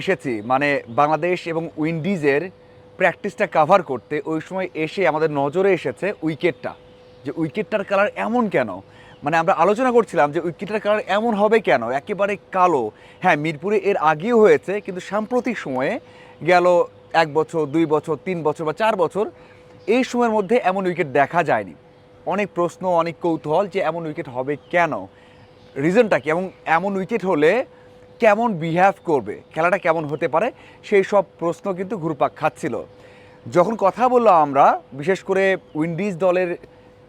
এসেছি। মানে বাংলাদেশ এবং উইন্ডিজের প্র্যাকটিসটা কাভার করতে ওই সময় এসে আমাদের নজরে এসেছে উইকেটটা। যে উইকেটটার কালার এমন কেন? মানে আমরা আলোচনা করছিলাম যে উইকেটের কালার এমন হবে কেন? একেবারে কালো। হ্যাঁ মিরপুরে এর আগেও হয়েছে, কিন্তু সাম্প্রতিক সময়ে গেল এক বছর, দুই বছর, তিন বছর বা চার বছর, এই সময়ের মধ্যে এমন উইকেট দেখা যায়নি। অনেক প্রশ্ন, অনেক কৌতূহল যে এমন উইকেট হবে কেন? রিজনটা কি? এবং এমন উইকেট হলে কেমন বিহেভ করবে, খেলাটা কেমন হতে পারে, সেই সব প্রশ্ন কিন্তু ঘুরপাক খাচ্ছিল। যখন কথা বললাম আমরা, বিশেষ করে উইন্ডিজ দলের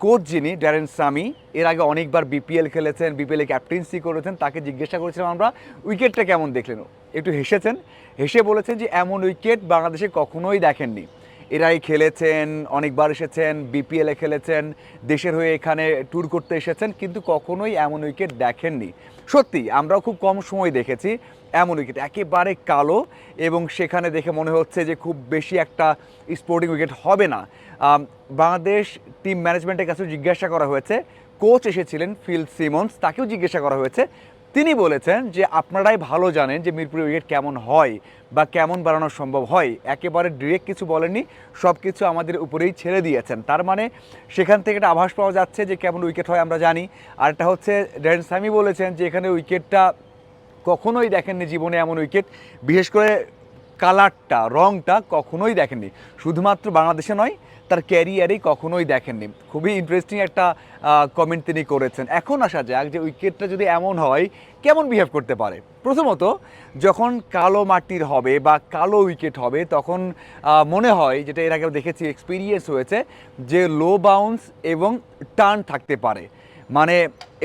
কোচ যিনি, ড্যারেন সামি, এর আগে অনেকবার বিপিএল খেলেছেন বিপিএলে ক্যাপ্টেন্সি করেছেন, তাকে জিজ্ঞাসা করেছিলাম আমরা, উইকেটটা কেমন দেখলেন? একটু হেসেছেন, হেসে বলেছেন যে, এমন উইকেট বাংলাদেশে কখনোই দেখেননি। এরাই খেলেছেন, অনেকবার এসেছেন বিপিএলে খেলেছেন, দেশের হয়ে এখানে ট্যুর করতে এসেছেন, কিন্তু কখনোই এমন উইকেট দেখেননি। সত্যি, আমরাও খুব কম সময় দেখেছি এমন উইকেট একেবারে কালো এবং সেখানে দেখে মনে হচ্ছে যে খুব বেশি একটা স্পোর্টিং উইকেট হবে না। বাংলাদেশ টিম ম্যানেজমেন্টের কাছেও জিজ্ঞাসা করা হয়েছে কোচ এসেছিলেন ফিল সিমন্স, তাকেও জিজ্ঞাসা করা হয়েছে তিনি বলেছেন যে আপনারাই ভালো জানেন যে মিরপুরে উইকেট কেমন হয় বা কেমন বাড়ানো সম্ভব হয়। একেবারে ডিরেক্ট কিছু বলেননি, সব কিছু আমাদের উপরেই ছেড়ে দিয়েছেন। তার মানে সেখান থেকে একটা আভাস পাওয়া যাচ্ছে যে কেমন উইকেট হয় আমরা জানি। আর একটা হচ্ছে, ড্যান সামি বলেছেন যে এখানে উইকেটটা কখনোই দেখেননি জীবনে এমন উইকেট, বিশেষ করে কালারটা, রংটা কখনোই দেখেননি। শুধুমাত্র বাংলাদেশে নয় তার ক্যারিয়ারেই কখনোই দেখেননি। খুবই ইন্টারেস্টিং একটা কমেন্ট তিনি করেছেন। এখন আসা যাক যে উইকেটটা যদি এমন হয়, কেমন বিহেভ করতে পারে? প্রথমত, যখন কালো মাটির হবে বা কালো উইকেট হবে, তখন মনে হয়, যেটা এর আগে দেখেছি এক্সপিরিয়েন্স হয়েছে, যে লো বাউন্স এবং টার্ন থাকতে পারে। মানে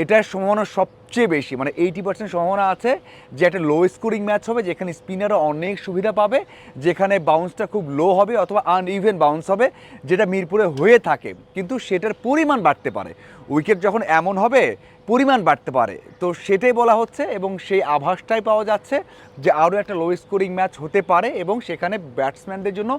এটার সম্ভাবনা সবচেয়ে বেশি মানে এইটি পার্সেন্ট সম্ভাবনা আছে যে একটা লো স্কোরিং ম্যাচ হবে, যেখানে স্পিনারও অনেক সুবিধা পাবে, যেখানে বাউন্সটা খুব লো হবে অথবা আনইভেন বাউন্স হবে, যেটা মিরপুরে হয়ে থাকে। কিন্তু সেটার পরিমাণ বাড়তে পারে। উইকেট যখন এমন হবে, পরিমাণ বাড়তে পারে। তো সেটাই বলা হচ্ছে এবং সেই আভাসটাই পাওয়া যাচ্ছে যে আরও একটা লো স্কোরিং ম্যাচ হতে পারে এবং সেখানে ব্যাটসম্যানদের জন্য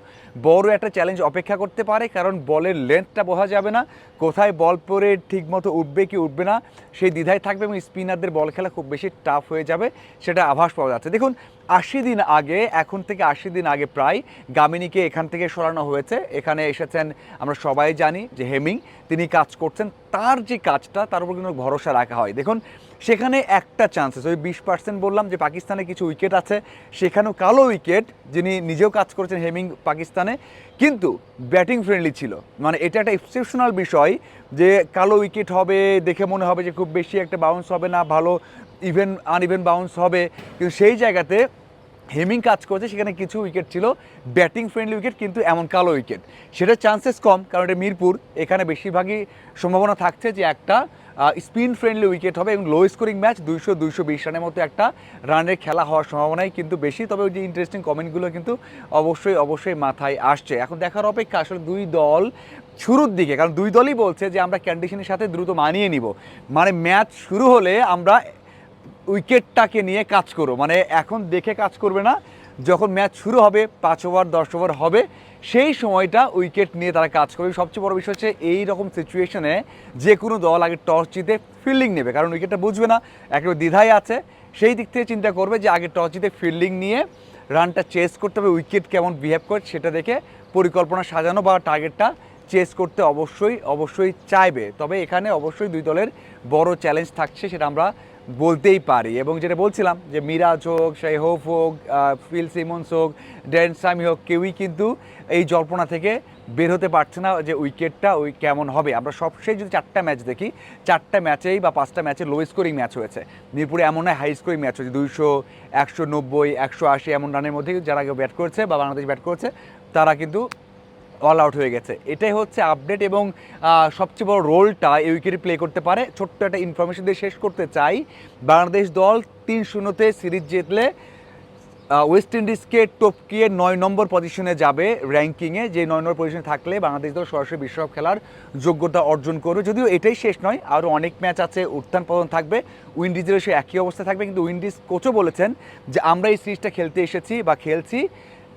বড় একটা চ্যালেঞ্জ অপেক্ষা করতে পারে, কারণ বলের লেন্থটা বোঝা যাবে না। কোথায় বল পরে ঠিকমতো উঠবে কি উঠবে না সেই দ্বিধায় থাকবে এবং স্পিনারদের বল খেলা খুব বেশি টাফ হয়ে যাবে, সেটা আভাস পাওয়া যাচ্ছে। দেখুন আশি দিন আগে, এখন থেকে আশি দিন আগে প্রায় গামিনীকে এখান থেকে সরানো হয়েছে। এখানে এসেছেন আমরা সবাই জানি যে হেমিং, তিনি কাজ করছেন। তার যে কাজটা, তার উপর কিন্তু ভরসা রাখা হয়। দেখুন, সেখানে একটা চান্সেস ওই বিশ পার্সেন্ট বললাম যে পাকিস্তানে কিছু উইকেট আছে, সেখানেও কালো উইকেট যিনি নিজেও কাজ করেছেন হেমিং পাকিস্তানে, কিন্তু ব্যাটিং ফ্রেন্ডলি ছিল। মানে এটা একটা এক্সেপশনাল বিষয় যে কালো উইকেট হবে, দেখে মনে হবে যে খুব বেশি একটা বাউন্স হবে না, ভালো ইভেন আনইভেন বাউন্স হবে। কিন্তু সেই জায়গাতে হেমিং কাজ করছে, সেখানে কিছু উইকেট ছিল। ব্যাটিং ফ্রেন্ডলি উইকেট কিন্তু এমন কালো উইকেট সেটার চান্সেস কম, কারণ এটা মিরপুর। এখানে বেশিরভাগই সম্ভাবনা থাকছে যে একটা স্পিন ফ্রেন্ডলি উইকেট হবে এবং লো স্কোরিং ম্যাচ দুইশো দুইশো বিশ রানের মতো একটা রানের খেলা হওয়ার সম্ভাবনাই কিন্তু বেশি। তবে ওই যে ইন্টারেস্টিং কমেন্টগুলো কিন্তু অবশ্যই অবশ্যই মাথায় আসছে। এখন দেখার অপেক্ষা আসলে দুই দল শুরুর দিকে, কারণ দুই দলই বলছে যে আমরা কন্ডিশনের সাথে দ্রুত মানিয়ে নিব। মানে ম্যাচ শুরু হলে আমরা উইকেটটাকে নিয়ে কাজ করো। মানে এখন দেখে কাজ করবে না, যখন ম্যাচ শুরু হবে, পাঁচ ওভার, দশ ওভার হবে, সেই সময়টা উইকেট নিয়ে তারা কাজ করবে। সবচেয়ে বড় বিষয় হচ্ছে এই রকম সিচুয়েশনে যে কোনো দল আগে টস জিতে ফিল্ডিং নেবে, কারণ উইকেটটা বুঝবে না, একেবারে দ্বিধায় আছে। সেই দিক থেকে চিন্তা করবে যে আগে টস জিতে ফিল্ডিং নিয়ে রানটা চেস করতে হবে, উইকেট কেমন বিহেভ করে সেটা দেখে পরিকল্পনা সাজানো বা টার্গেটটা চেস করতে অবশ্যই অবশ্যই চাইবে। তবে এখানে অবশ্যই দুই দলের বড় চ্যালেঞ্জ থাকছে, সেটা আমরা বলতেই পারি। এবং যেটা বলছিলাম যে মিরাজ হোক হোপ হোক ফিল সিমন্স হোক, ড্যান সামি হোক, কেউই কিন্তু এই জল্পনা থেকে বের হতে পারছে না যে উইকেটটা ওই কেমন হবে। আমরা সবশেষ যদি চারটা ম্যাচ দেখি, চারটা ম্যাচেই বা পাঁচটা ম্যাচে লো স্কোরিং ম্যাচ হয়েছে। মিরপুরে এমন নয় হাই স্কোরিং ম্যাচ হয়েছে। দুইশো, একশো নব্বই, একশো আশি, এমন রানের মধ্যে যারা কেউ ব্যাট করেছে বা বাংলাদেশ ব্যাট করেছে, তারা কিন্তু অল আউট হয়ে গেছে। এটাই হচ্ছে আপডেট এবং সবচেয়ে বড় রোলটা এই উইকেটে প্লে করতে পারে। ছোট্ট একটা ইনফরমেশন দিয়ে শেষ করতে চাই। বাংলাদেশ দল তিন শূন্যতে সিরিজ জিতলে ওয়েস্ট ইন্ডিজকে টপকিয়ে নয় নম্বর পজিশনে যাবে র্যাঙ্কিংয়ে যে নয় নম্বর পজিশনে থাকলে বাংলাদেশ দল সরাসরি বিশ্বকাপ খেলার যোগ্যতা অর্জন করবে। যদিও এটাই শেষ নয়, আরও অনেক ম্যাচ আছে, উত্থান পতন থাকবে। উইন্ডিজেরও সে একই অবস্থা থাকবে। কিন্তু উইন্ডিজ কোচও বলেছেন যে, আমরা এই সিরিজটা খেলতে এসেছি বা খেলছি।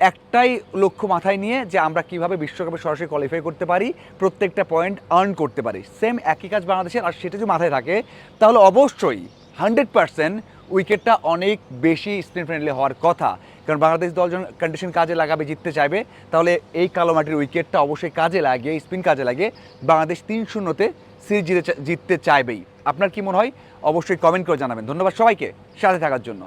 একটাই লক্ষ্য মাথায় নিয়ে যে আমরা কীভাবে বিশ্বকাপে সরাসরি কোয়ালিফাই করতে পারি, প্রত্যেকটা পয়েন্ট আর্ন করতে পারি। সেম একই কাজ বাংলাদেশের, আর সেটা যদি মাথায় থাকে, তাহলে অবশ্যই হান্ড্রেড পার্সেন্ট উইকেটটা অনেক বেশি স্পিন ফ্রেন্ডলি হওয়ার কথা। কারণ বাংলাদেশ দল যখন কন্ডিশন কাজে লাগাবে, জিততে চাইবে, তাহলে এই কালো মাটির উইকেটটা অবশ্যই কাজে লাগিয়ে স্পিন কাজে লাগিয়ে বাংলাদেশ তিন শূন্যতে সিরিজ জিতে জিততে চাইবেই। আপনার কি মনে হয়? অবশ্যই কমেন্ট করে জানাবেন। ধন্যবাদ সবাইকে সাথে থাকার জন্য।